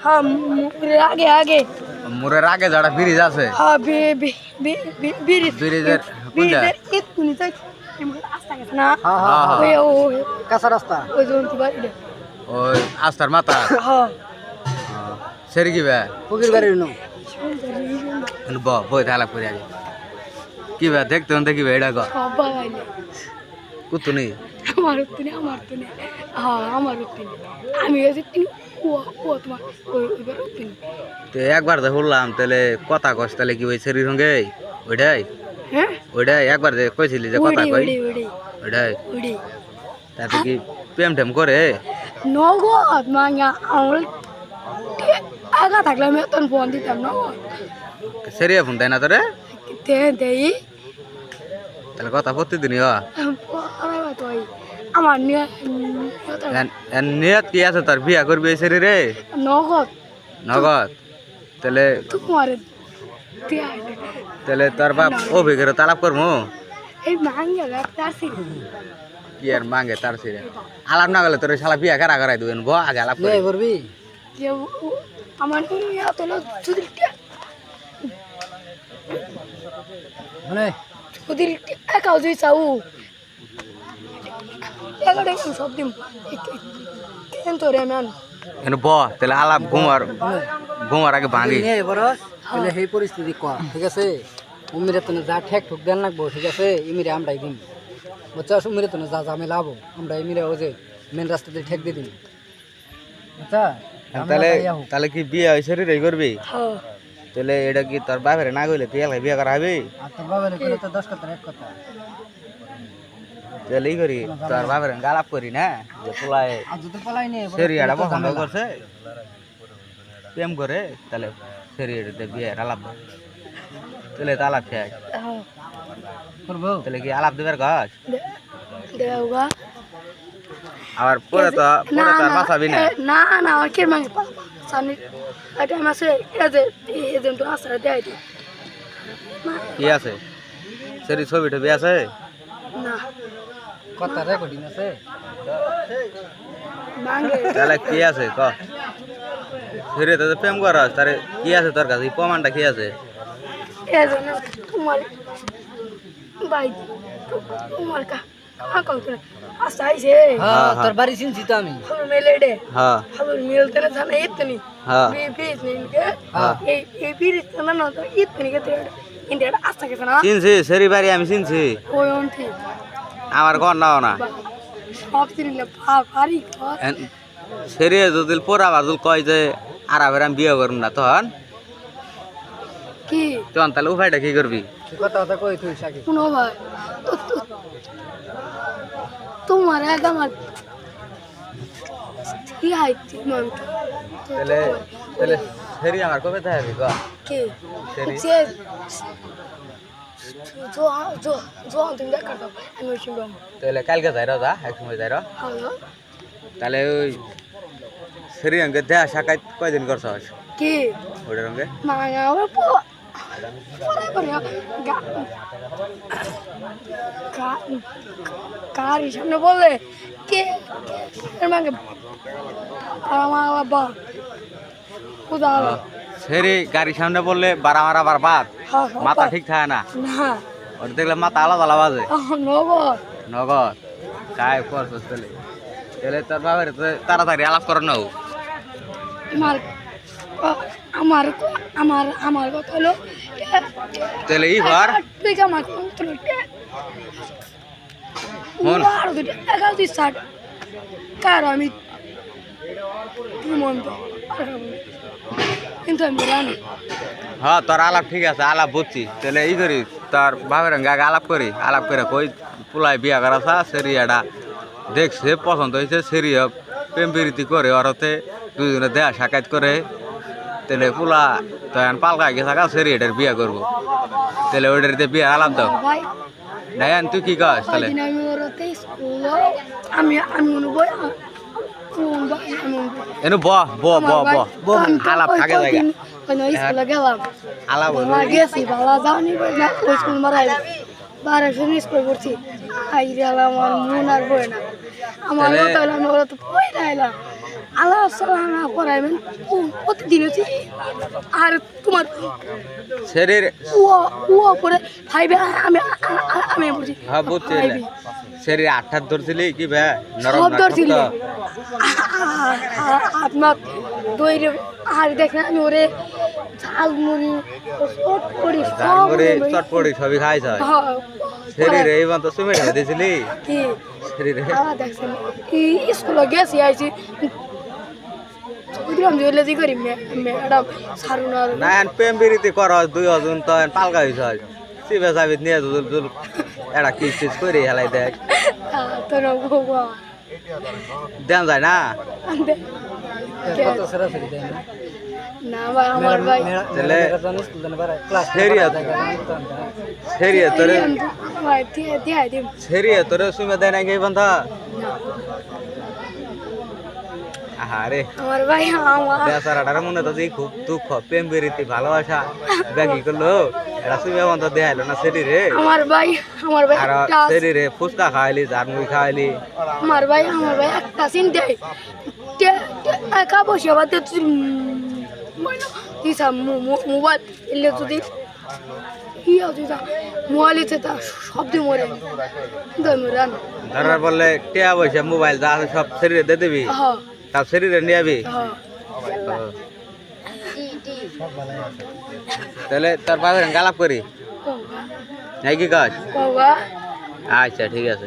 হ্যাঁ মুরের আগে আগে। মোরের আগে যারা ব্রিজ আছে। হ্যাঁ বিরিজ। ব্রিজের বিরিজের তাই আস্তা গেছে। না হ্যাঁ হ্যাঁ, হ্যাঁ। ওই ওই কাঁচা রাস্তা। ওই জন্তি বাড়িটা। ওই আস্তার মাথা। হ্যাঁ। সেরি কি বে? ফকির বাড়ির নো ব বই তাহলে করে আগে। কি বে দেখতে দেখি বে এটা গ সব বাগাইলে। কুতু নেই। আমার উত্তনে আমার উত্তনে হ্যাঁ আমার উত্তনে আমি ওই তো একবার যে শুনলাম তাহলে কথা কস তাহলে কি ওই সেরির সঙ্গে? ওইটাই? হ্যাঁ? ওইটাই একবার যে কইছিলি যে কথা কই? ওইটাই। তাতে কি প্রেম টেম করে? নগদ মাঙ্গা আমার আগা থাকলে আমি তখন ফোন দিতাম না সেরিয়া ফোন দেয় না তোরে? দেই। তাহলে কথা প্রতিদিনই হ আমার নিয়ত কি আছে? তোর বিয়া করবি এই রে নগদ। নগদ? তাহলে তাহলে তোর বাপ অভিজ্ঞের তালাপ করব এই মাঙ্গা কি আর মাঙ্গে তার সিরে? আলাপ না গেলে তোর শালা বিয়া কারা করাই দেবেন? ব আগে আলাপ করবি? ও- আমার নিয়ে তোলো যদি মানে? যদি একাও যদি চাও। এগারে সব দিন। কেন তোরে ম্যান এনে ব তাহলে আলাপ ঘুমার ঘুমার আগে ভাঙি। তাহলে সেই পরিস্থিতি ক ঠিক আছে? উমিরে তো যা ঠেক ঠুক দেন লাগবো ঠিক আছে? ইমিরে আমরাই দিন বুঝছাস? উমিরে তো যা ঝামেলা হব আমরা ইমিরে ওই যে মেন রাস্তাতে ঠেক দিয়ে দিন বুঝছা? তাহলে তাহলে কি বিয়া ওই শরীরে করবি? হ্যাঁ। তাহলে এটা কি তোর বাপের না গইলে তুই এলাকায় বিয়া করা হবে? আর তোর তো দশ কথা এক কথা। তাহলে করি তোর বাপের গালাপ করি না? যে পোলায় সেরিয়াটা পছন্দ করছে প্রেম করে তাহলে সেরিয়াটাতে বিয়ে আলাপ। তাহলে তো আলাপ খেয়ে হ্যাঁ। তাহলে কি আলাপ দিবার গাছ আবার পরে তো পরে তো আর না বাঁচাবি না। না না আমার কে মাঙ্গে সামনে এটা আমার সে এদের এদের তো আসা দেয় কি আছে? সেরি ছবি টবি আছে? না। কথা রেকর্ডিং আছে। মাঙ্গে তাহলে কি আছে? ক। সেরি তো প্রেম করস তারে কি আছে তোর কাছে? এই প্রমাণটা কি আছে? তোমার ভাই তোমার কা হ্যাঁ তোর বাড়ি চিনছি তো আমি। খবর মেলে ডে হ্যাঁ। মিলতে না জানা ইতনি হ্যাঁ। হ্যাঁ। এই এই বিরিস না না তো ইতনি কে তেড় ইন্ডিয়া আসা কে না চিনছি সেরি বাড়ি আমি চিনছি। ওই অন্তি। আমার ঘর নাও না। সেরি যদি পোড়া বাজুল কয় যে আর আবার আমি বিয়ে করুন না তখন? কি? তখন তাহলে উপায়টা কি করবি? কথা কথা কই তুই সাকি কোনো ভাই তো- তো- তোমার এক আমার কি হাইতি মান তাহলে তাহলে সেরি আমার কবে থাকবি ক? সেরি? তাহলে কালকে যাই যা এক সময় যাই তাহলে ওই অঙ্কে দেয়া শাখায় কয়দিন করছস কি? পো পরে করে সামনে বললে কে এর মাকে আর আমার বাবা কোথা সেরি গাড়ির সামনে বললে বারা মারা বার বাদ মাথা ঠিক থাকে না। ওটা দেখলে মাথা আলাদা আলাদা বাজে। নগর নগদ। কায় করছস তাহলে। তাহলে তোর বাবার তাড়াতাড়ি আলাপ কর না আমার আমার আমার আমার কথা হলো তাহলে ই ঘর তুই আমার কন্ট্রোল হন। আর দুটো এগারো দিস ষাট কার আমি? কি মন তো কিন্তু আমি জানি হ্যাঁ তোর আলাপ ঠিক আছে আলাপ বুঝছি। তাহলে ই করি তোর বাবার সঙ্গে আগে আলাপ করি আলাপ করে কই পুলাই বিয়া করা সা সেরিয়াটা দেখছে পছন্দ হয়েছে সেরিয়া প্রেম প্রীতি করে ওরতে দুজনে দেয়া সাক্ষাৎ করে। তাহলে পুলা তখন পালকা গেছে থাকা সেরিয়াটার বিয়া করব। তাহলে ওইটার দিয়ে বিয়া আলাপ দাও। ডায়ান তুই কি কাজ তাহলে? আমি আমি এনু ব ব ব ব আলাপ থাকে জায়গা। স্কুলে গেলাম। আলাপ। বাবা গেছি বাবা যাওনি না স্কুল মারাই বারে শুনে স্কুল পড়ছি। আই রে আমার মন আর বই না। আমার মতো হলো ওরা তো পড়ে আইলাম আল্লাহ সালামা করাইবেন প্রতিদিন হচ্ছে আর তোমার শরীর ও ও করে ভাইবে আমি আমি বলছি হ্যাঁ বুঝছি। শরীর আঠার ধরছিলি কি বে? নরম সব ধরছিল। আপনার দইরে আর দেখেন আমি ওরে ঝালমুড়ি চট করি সব ঝালমুড়ি চটপড়ি সবই খাইছ? হ্যাঁ, শরীরে এই মতো সিমেন্ট হয়ে দিয়েছিলি কি আ, দেখছেন স্কুলে গেছি আইছি যে লেজি করি ম্যাডাম না এখন প্রেম বিরতি কর দুই হজন তো এখন পালকা হয়েছ সিবে সাবিত নিয়ে দুল একটা কিস টিস করে হেলাই দেখ তোর বাবা দেন যায় না কত না আমার ভাই তাহলে- স্কুল দেন বাড়ায় ক্লাস সেরিয়া সেরিয়া তোরে ভাই দিয়ে দিয়ে দিম সেরিয়া তোরে সুমে দেয় না বন্ধা আরে আমার ভাই আমার। বেচারাটার মনে তো খুব দুঃখ প্রেম বিরতি ভালোবাসা ব্যাগি করল। এটা সুমে বন্ধ দেখাইলো না শরীরে আমার ভাই আমার ভাই আর একটা শরীরে ফুচকা খাওয়াইলি ঝাড়মুড়ি খাওয়াইলি আমার ভাই আমার ভাই একটা সিন দেয়। একা বসে তো তুই মোবাইল এলে ইয়া এতে তা শব্দ মরে দই মরে ধরার বললে টিয়া পয়সা মোবাইল যা আছে সব শরীরে দিয়ে দিবি। হ্যাঁ। তার রেন্ডি আবি? তাহলে তার বাবার গালাপ করি? নাকি গাছ আচ্ছা ঠিক আছে।